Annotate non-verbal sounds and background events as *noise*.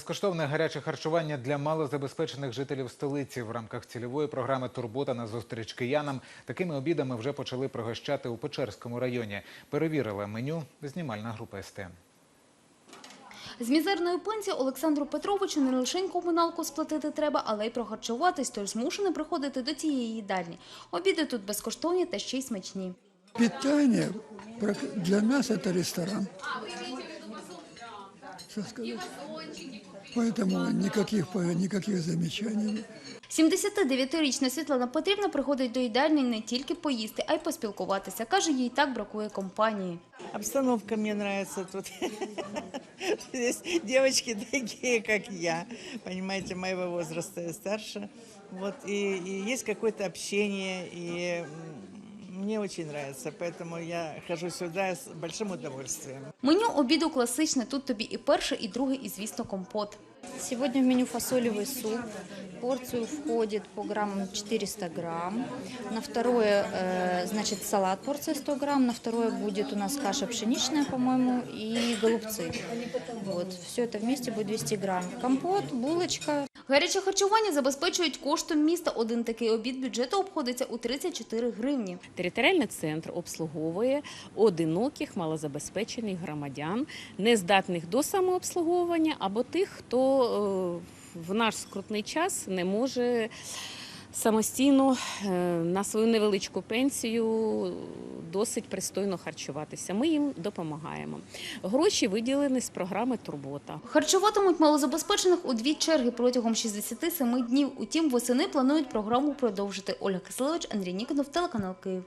Безкоштовне гаряче харчування для малозабезпечених жителів столиці в рамках цільової програми Турбота на зустріч киянам. Такими обідами вже почали пригощати у Печерському районі. Перевірила меню знімальна група СТ. З мізерної пенсії Олександру Петровичу не лише комуналку сплатити треба, але й прохарчуватись, тож змушений приходити до цієї їдальні. Обіди тут безкоштовні та ще й смачні. Прак- для нас это ресторан. Что сказать? Поэтому никаких, никаких замечаний. 79-річна Світлана Петрівна приходить до їдальні не тільки поїсти, а й поспілкуватися. Каже, їй так бракує компанії. Обстановка мне нравится тут. *laughs* Здесь девочки такие, как я, понимаете, моего возраста и старше. Вот, и, и есть какое-то общение, и мне очень нравится, поэтому я хожу сюда с большим удовольствием. Меню обіду класичне. Тут тобі і перший, і другий, і, звісно, компот. Сегодня в меню фасолевый суп. В порцию входит по граммам 400 грамм. На второе, э, значит, салат порция 100 грамм. На второе будет у нас каша пшеничная, по-моему, и голубцы. Вот, все это вместе будет 200 грамм. Компот, булочка, Гаряче харчування забезпечують коштом міста. Один такий обід бюджету обходиться у 34 гривні. Територіальний центр обслуговує одиноких малозабезпечених громадян, нездатних до самообслуговування або тих, хто е, в наш скрутний час не може самостійно е, на свою невеличку пенсію досить пристойно харчуватися. Ми їм допомагаємо. Гроші виділені з програми Турбота. Харчуватимуть малозабезпечених у дві черги протягом 67 днів. Утім, восени планують програму продовжити. Ольга Киселевич, Андрій Ніконов, телеканал Київ.